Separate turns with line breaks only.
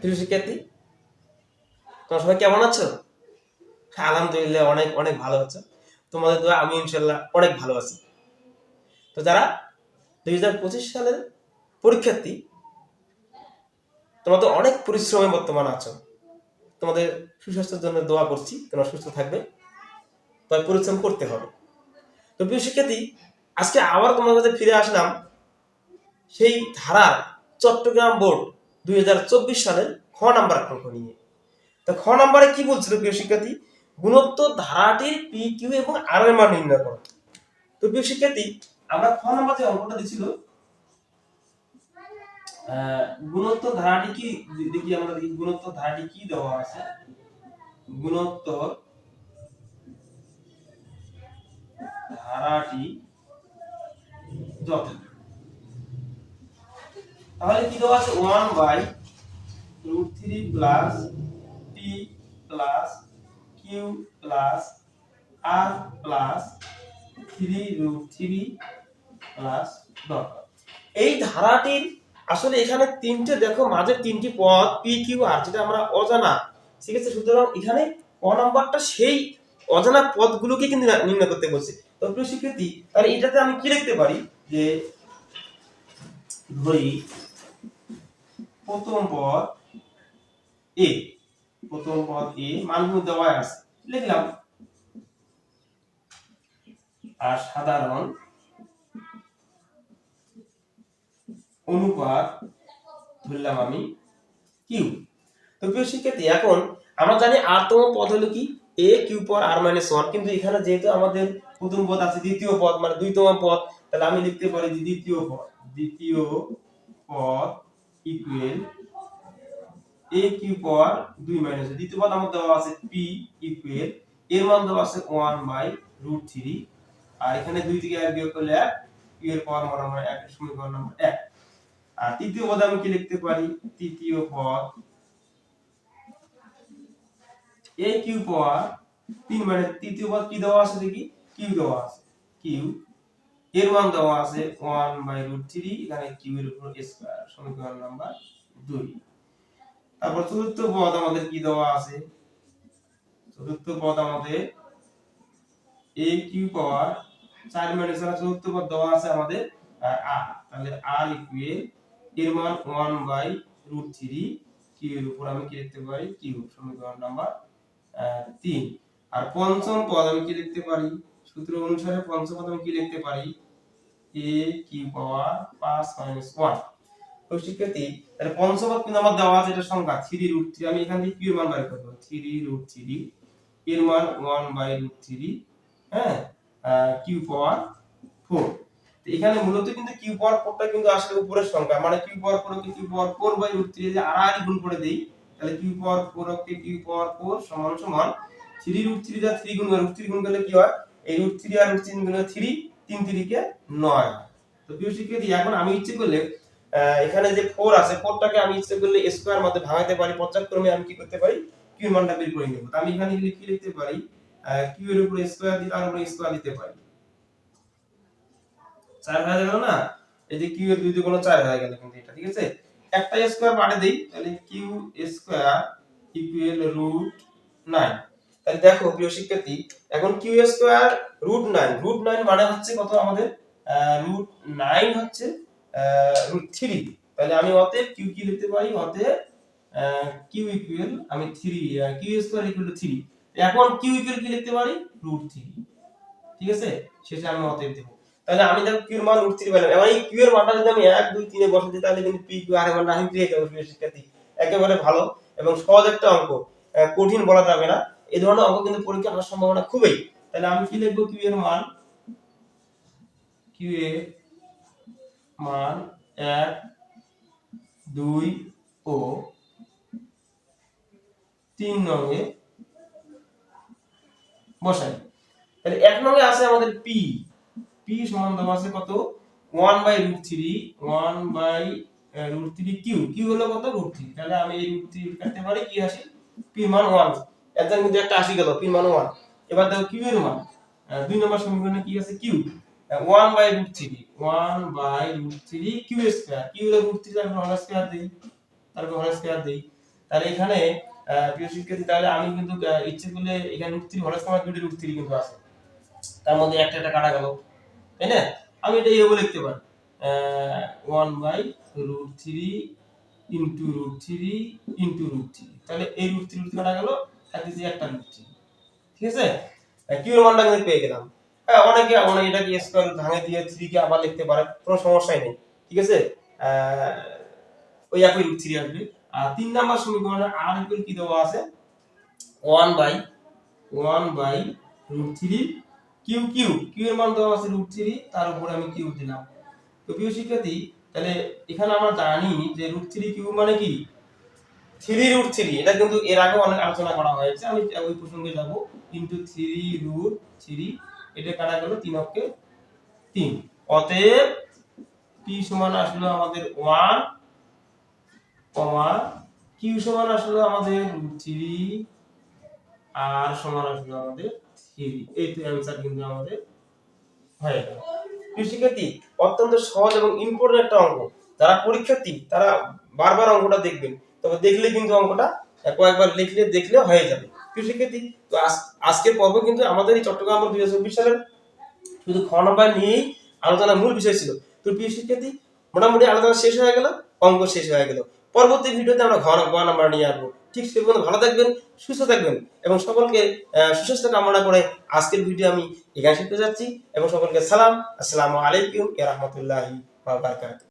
প্রিয় শিক্ষার্থী, তোমরা সবাই কেমন আছো? আলহামদুলিল্লাহ অনেক অনেক ভালো আছো। তোমাদের দোয়া আমি ইনশাল্লাহ অনেক ভালো আছি। তো যারা দুই হাজার পঁচিশ সালের পরীক্ষার্থী তোমরা তো অনেক পরিশ্রমে বর্তমান আছো। তোমাদের সুস্বাস্থ্যের জন্য দোয়া করছি, তোমরা সুস্থ থাকবে তবে পরিশ্রম করতে হবে। তো প্রিয় শিক্ষার্থী, আজকে আবার তোমার কাছে ফিরে আসলাম সেই ধারার চট্টগ্রাম বোর্ড দুই সালের খ নাম্বার অঙ্ক নিয়ে। তো খ নাম্বারে কি বলছিল প্রিয় শিক্ষার্থী? গুণোত্তর ধারাটির পি কিউ এবং আর এর মান নির্ণয় করো। তো প্রিয় শিক্ষার্থী, আমরা খ নাম্বার যে অঙ্কটা দিছিল গুণোত্তর ধারাটি কি দেখি আমরা দেখি গুণোত্তর ধারাটি কি দেওয়া আছে? গুণোত্তর ধারাটি যথা তাহলে কি দেওয়া আছে? One by root three plus P plus Q plus R plus three root three plus এই ধারাটির আসলে এখানে তিনটে, দেখো মাঝে তিনটি পদ পি কিউ আর যেটা আমরা অজানা। ঠিক আছে সুতরাং এখানে ক নাম্বারটা সেই অজানা পদগুলোকে কিন্তু নির্ণয় করতে বলছে। তো প্রিয় শিক্ষার্থী, তাহলে এটাতে আমি কি লিখতে পারি? যে ধরি প্রথম পদ এ প্রথম পদ এ মানগুলো দেওয়া আছে। লিখলাম। আর সাধারণ অনুপাত ধরলাম আমি কিউ তো প্রিয় শিক্ষার্থী, এখন আমরা জানি আর তম পদ হলো কি? এ কিউ পর আর মাইনাস ওয়ান কিন্তু এখানে যেহেতু আমাদের প্রথম পদ আছে, দ্বিতীয় পদ মানে দুইতম পদ, তাহলে আমি লিখতে পারি দ্বিতীয় পদ দ্বিতীয় পদ ইকুয়াল এ কিউ পর দুই মাইনাস দ্বিতীয় পদ আমার দেওয়া আছে পি ইকুয়াল এর মান দেওয়া আছে ওয়ান বাই রুট থ্রি আর এখানে দুই থেকে এক বিয়োগ করলে এক এর পাওয়ার মান আমরা এক সমীকরণ নম্বর এক। আর তৃতীয় পদে আমি কি লিখতে পারি? তৃতীয় পদ এ কিউ পাওয়ার তিন মানে তৃতীয় পদ কি দেওয়া আছে দেখি? কিউ দেওয়া আছে। কিউ এর মান দেওয়া আছে ওয়ান বাই রুট থ্রি, এখানে কিউ এর উপর স্কয়ার সমীকরণ নাম্বার দুই। তারপর চতুর্থ পদ আমাদের কি দেওয়া আছে? চতুর্থ পদ আমাদের এ কিউ পাওয়ার চার মাইনাস চতুর্থ পদ দেওয়া আছে আমাদের আর তাহলে আর ইকুয়াল এর মান one by root three Q এর উপর আমি কি লিখতে পারি? কিউ, সমীকরণ নাম্বার তিন। আর পঞ্চম পদ আমি কি লিখতে পারি? সূত্র অনুসারে পঞ্চম পদ আমি কি লিখতে পারি? এ কিউ পাওয়ার পাঁচ মাইনাস ওয়ান তো শিক্ষার্থী তাহলে পঞ্চম পদ কিন্তু আমার দেওয়া আছে, এটা সংখ্যা থ্রি রুট থ্রি আমি এখান থেকে কিউ এর মান বের করব। থ্রি রুট থ্রি এর মান ওয়ান বাই রুট থ্রি হ্যাঁ? কিউ পাওয়ার ফোর এখানে মূলত কিন্তু কিউ পাওয়ার ফোরটা কিন্তু আসলে উপরের সংখ্যা। মানে Q power four Q power four by root three যে আর গুণ করে দেই, তাহলে কিউ পাওয়ার ফোর কে কিউ পাওয়ার ফোর সমান সমান থ্রি রুট থ্রি যা থ্রি গুণ রুট থ্রি গুণ করলে কি হয়? এই রুট থ্রি আর রুট থ্রি গুণ থ্রি তিন তিরিকে নয়। তো প্রিয় শিক্ষার্থী, এখন আমি ইচ্ছে করলে এখানে যে ফোর আছে ফোরটাকে আমি ইচ্ছে করলে স্কোয়ার মধ্যে ভাঙাতে পারি, পর্যায়ক্রমে আমি কি করতে পারি? কিউ মানটা বের করে নেব। আমি এখানে কি লিখতে পারি কিউ এর উপরে স্কোয়ার দিয়ে তার উপরে স্কোয়ার দিতে পারি। চার হয়ে গেল না? এই যে কিউ এর দুই দুগুণ চার হয়ে গেল কিন্তু এটা, ঠিক আছে? একটা স্কোয়ার বাড়ে দেই, তাহলে Q square equal root nine তাহলে দেখো প্রিয় শিক্ষার্থী, এখন Q square root nine. Root nine মানে হচ্ছে কত আমাদের? রুট নাইন হচ্ছে রুট থ্রি। তাহলে আমি অতএব কিউ কি লিখতে পারি? অতএব কিউ ইকুয়াল আমি three Q square equal to three. এখন কিউ ইকুয়াল কি লিখতে পারি? Root three. ঠিক আছে? শেষে আমি অতএব দেবো। তাহলে আমি দেখো কিউ এর মান রুট থ্রি পেলাম। এবার এই কিউ এর মানটা যদি আমি এক, দুই, তিনে বসাতে তাহলে কিন্তু পি কিউ আর এর মানটা আমি পেয়ে যাব শিক্ষার্থী। একেবারে ভালো এবং সহজ একটা অঙ্ক। কঠিন বলা যাবে না। এই ধরনের অঙ্ক কিন্তু পরীক্ষা আসার সম্ভাবনা খুবই। তাহলে আমি কি লিখব? কিউ এর মান। কিউ এর মান এক, দুই ও তিন নঙে বসাই। তাহলে এক নঙে আছে আমাদের পি পি সমান দেওয়া আছে কত? One by root three one by root three Q Q হলো কত? রুট থ্রি তাহলে আমি এই রুট থ্রি কাটতে পারি, কি আসে? পি মান ওয়ান একজন কিন্তু একটা আসি গেল পি মান ওয়ান। এবার দেখো কিউ এর মান। দুই নম্বর সমীকরণে কি আছে? Q. One by root three. One by root three Q square. Q হলো রুট থ্রি তারপর হোল স্কোয়ার দিই। তারপর হোল স্কোয়ার দিই। তাহলে এখানে প্রিয় শিক্ষার্থী, তাহলে আমি কিন্তু ইচ্ছে করলে এখানে রুট থ্রি হলের সময় দুটি রুট থ্রি কিন্তু আছে। তার মধ্যে একটা একটা কাটা গেল। তাই না? আমি এটা এইভাবে লিখতে পারি। One by root three into root three into root three. তাহলে এই রুট থ্রি রুট কাটা গেল। গেলাম? হ্যাঁ আছে? ওই একই কি দেওয়া আছে? One by one by root three Q Q Q মান দেওয়া আছে রুট থ্রি তার উপরে আমি কিউ দিলাম। তো প্রিয় শিক্ষার্থী, তাহলে এখানে আমরা জানি যে রুট থ্রি কিউ মানে কি? থ্রি রুট থ্রি, এটা কিন্তু এর আগে অনেক আলোচনা করা হয়েছে, আমি ওই প্রসঙ্গে যাব। কিন্তু থ্রি রুট থ্রি এটা কাটা গেল? তিন অক্ষে তিন। অতএব পি সমান আসলো আমাদের ওয়ান কমা কিউ সমান আসলো আমাদের রুট থ্রি আর সমান আসলো আমাদের থ্রি এই তো অ্যান্সার কিন্তু আমাদের হয়ে গেল। প্রিয় অত্যন্ত সহজ এবং ইম্পর্টেন্ট একটা অঙ্ক। যারা পরীক্ষার্থী, তারা বারবার অঙ্কটা দেখবেন। তবে দেখলে কিন্তু অঙ্কটা কয়েকবার লিখলে, দেখলে হয়ে যাবে। প্রিয় শিক্ষার্থী তো আজ- আজকের পর্ব কিন্তু আমাদের এই চট্টগ্রাম দুই হাজার চব্বিশ সালের শুধু খ নাম্বার নিয়েই আলোচনার মূল বিষয় ছিল। তো প্রিয় শিক্ষার্থী মোটামুটি আলোচনা শেষ হয়ে গেল, অঙ্ক শেষ হয়ে গেল। পরবর্তী ভিডিওতে আমরা ঘ ঘ নাম্বার নিয়ে আসব। ঠিক সে পর্যন্ত ভালো থাকবেন, সুস্থ থাকবেন এবং সকলকে সুস্বাস্থ্য কামনা করে আজকের ভিডিও আমি এখানে শিখতে যাচ্ছি। এবং সকলকে সালাম, আসসালামু আলাইকুম রাহমাতুল্লাহি ওয়া বারাকাতুহু।